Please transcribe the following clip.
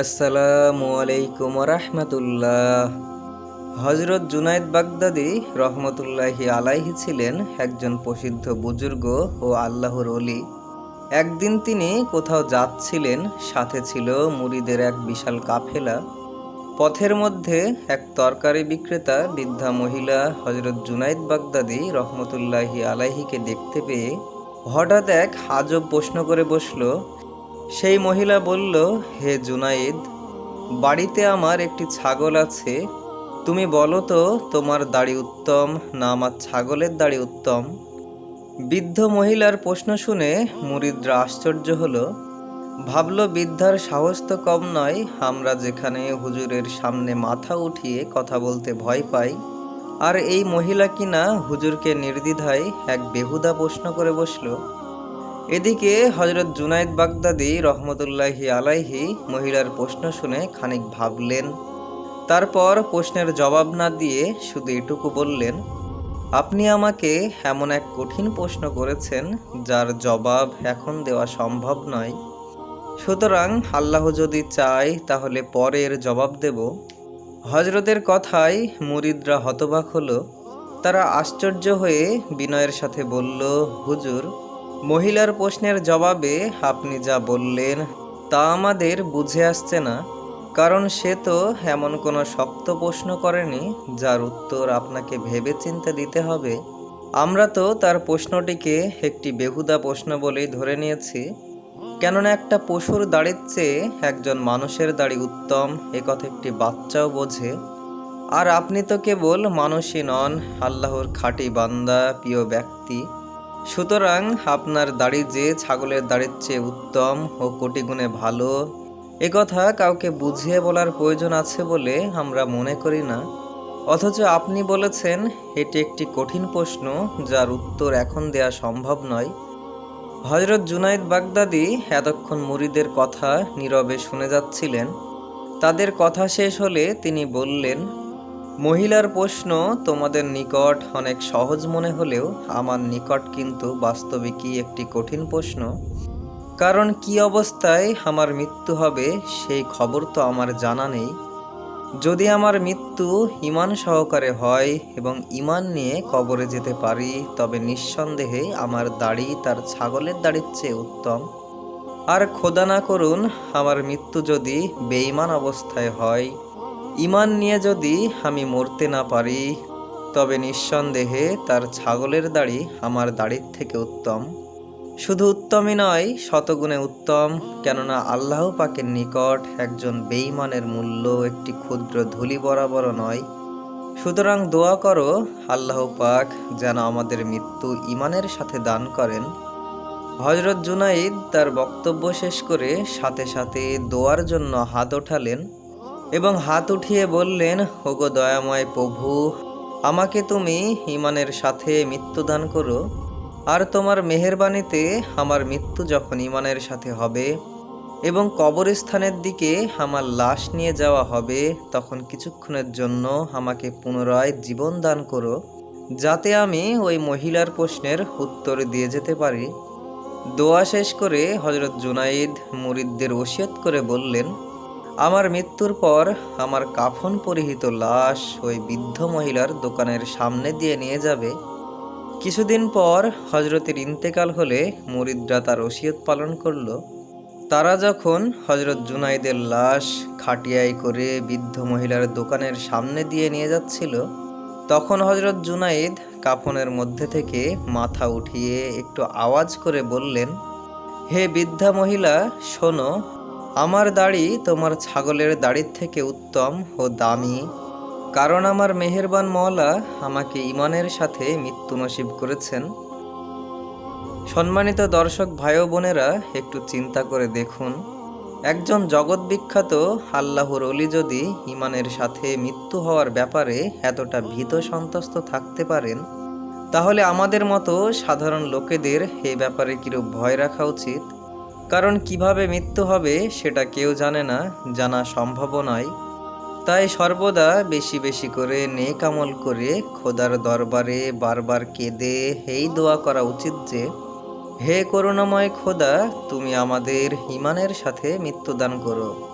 আসসালামু আলাইকুম রহমতুল্লাহ। হজরত জুনাইদ বাগদাদি রহমতুল্লাহি আলাইহি ছিলেন একজন প্রসিদ্ধ বুজুর্গ ও আল্লাহর অলি একদিন তিনি কোথাও যাচ্ছিলেন, সাথে ছিল মুরিদের এক বিশাল কাফেলা। পথের মধ্যে এক তরকারি বিক্রেতা বৃদ্ধা মহিলা হজরত জুনাইদ বাগদাদি রহমতুল্লাহি আলাইহিকে দেখতে পেয়ে হঠাৎ এক আজব প্রশ্ন করে বসল সেই মহিলা বলল, হে জুনাইদ, বাড়িতে আমার একটি ছাগল আছে। তুমি বলো তো, তোমার দাড়ি উত্তম না আমার ছাগলের দাড়ি উত্তম? বৃদ্ধ মহিলার প্রশ্ন শুনে মুরিদরা আশ্চর্য হলো। ভাবল, বৃদ্ধার সাহস তো কম নয়, আমরা যেখানে হুজুরের সামনে মাথা উঠিয়ে কথা বলতে ভয় পাই। আর এই মহিলা কিনা হুজুরকে নির্দ্বিধায় এক বেহুদা প্রশ্ন করে বসল। এদিকে হজরত জুনাইদ বাগদাদি রহমতুল্লাহি আলাইহি মহিলার প্রশ্ন শুনে খানিক ভাবলেন। তারপর প্রশ্নের জবাব না দিয়ে শুধু এটুকু বললেন, আপনি আমাকে এমন এক কঠিন প্রশ্ন করেছেন যার জবাব এখন দেওয়া সম্ভব নয়। সুতরাং আল্লাহ যদি চায় তাহলে পরের জবাব দেব। হজরতের কথায় মুরিদরা হতবাক হলো। তারা আশ্চর্য হয়ে বিনয়ের সাথে বলল, হুজুর মহিলার প্রশ্নের জবাবে আপনি যা বললেন, তা আমাদের বুঝে আসছে না, কারণ সে তো এমন কোনো শক্ত প্রশ্ন করেনি যার উত্তর আপনাকে ভেবে চিন্তে দিতে হবে। আমরা তো তার প্রশ্নটিকে একটি বেহুদা প্রশ্ন বলেই ধরে নিয়েছি, কেননা একটা পশুর দাড়ির চেয়ে একজন মানুষের দাড়ি উত্তম, এ কথা একটি বাচ্চাও বোঝে। আর আপনি তো কেবল মানুষই নন, আল্লাহর খাঁটি বান্দা, প্রিয় ব্যক্তি। সুতরাং আপনার দাড়ি যে ছাগলের দাড়ির চেয়ে উত্তম ও কোটি গুণে ভালো কথা কাউকে বুঝিয়ে বলার প্রয়োজন আছে বলে আমরা মনে করি না। অথচ আপনি বলেছেন, এটি একটি কঠিন প্রশ্ন, যার উত্তর এখন দেয়া সম্ভব নয়। হজরত জুনাইদ বাগদাদি এতক্ষণ মুরিদের কথা নীরবে শুনে যাচ্ছিলেন। তাদের কথা শেষ হলে তিনি বললেন মহিলার প্রশ্ন, তোমাদের নিকট অনেক সহজ মনে হলেও আমার নিকট কিন্তু বাস্তবিকই একটি কঠিন প্রশ্ন। কারণ কি অবস্থায় আমার মৃত্যু হবে, সেই খবর তো আমার জানা নেই। যদি আমার মৃত্যু ইমান সহকারে হয় এবং ইমান নিয়ে কবরে যেতে পারি, তবে নিঃসন্দেহে আমার দাড়ি তার ছাগলের দাড়ির চেয়ে উত্তম। আর খোদা না করুন, আমার মৃত্যু যদি বেঈমান অবস্থায় হয় ইমান নিয়ে যদি আমি মরতে না পারি, তবে নিঃসন্দেহে তার ছাগলের দাড়ি আমার দাড়ির থেকে উত্তম। শুধু উত্তমই নয়, শতগুণে উত্তম, কেননা আল্লাহ পাকের নিকট একজন বেঈমানের মূল্য একটি ক্ষুদ্র ধুলি বরাবর নয়। সুতরাং দোয়া করো, আল্লাহ পাক যেন আমাদের মৃত্যু ইমানের সাথে দান করেন। হজরত জুনাইদ তার বক্তব্য শেষ করে সাথে সাথে দোয়ার জন্য হাত ওঠালেন। এবং হাত উঠিয়ে বললেন, ওগো দয়াময় প্রভু, আমাকে তুমি ইমানের সাথে মৃত্যুদান করো, আর তোমার মেহেরবানিতে আমার মৃত্যু যখন ইমানের সাথে হবে এবং কবরস্থানের দিকে আমার লাশ নিয়ে যাওয়া হবে, তখন কিছুক্ষণের জন্য আমাকে পুনরায় জীবন দান করো, যাতে আমি ওই মহিলার প্রশ্নের উত্তর দিয়ে যেতে পারি। দোয়া শেষ করে হজরত জুনাইদ মুরিদদের ওসিয়ত করে বললেন আমার মৃত্যুর পর আমার কাফন পরিহিত লাশ ওই বৃদ্ধ মহিলার দোকানের সামনে দিয়ে নিয়ে যাবে। কিছুদিন পর হজরতের ইন্তেকাল হলে মুরিদরা তার ওসিয়ত পালন করল। তারা যখন হজরত জুনাইদের লাশ খাটিয়াই করে বৃদ্ধ মহিলার দোকানের সামনে দিয়ে নিয়ে যাচ্ছিল, তখন হজরত জুনাইদ কাফনের মধ্যে থেকে মাথা উঠিয়ে একটু আওয়াজ করে বললেন, হে বৃদ্ধা মহিলা, শোনো আমার দাড়ি তোমার ছাগলের দাড়ির থেকে উত্তম ও দামি। কারণ আমার মেহেরবান মওলা আমাকে ইমানের সাথে মৃত্যু নসিব করেছেন। সম্মানিত দর্শক ভাই বোনেরা, একটু চিন্তা করে দেখুন, একজন জগৎ বিখ্যাত আল্লাহর অলি যদি ইমানের সাথে মৃত্যু হওয়ার ব্যাপারে এতটা ভীত সন্ত্রস্ত থাকতে পারেন, তাহলে আমাদের মতো সাধারণ লোকেদের এই ব্যাপারে কিরূপ ভয় রাখা উচিত? কারণ কীভাবে মৃত্যু হবে সেটা কেউ জানে না, জানা সম্ভব নয়। তাই সর্বদা বেশি বেশি করে নেকামল করে খোদার দরবারে বারবার কেঁদে, হেই দোয়া করা উচিত যে, হে করুণাময় খোদা, তুমি আমাদের হিমানের সাথে মৃত্যুদান করো।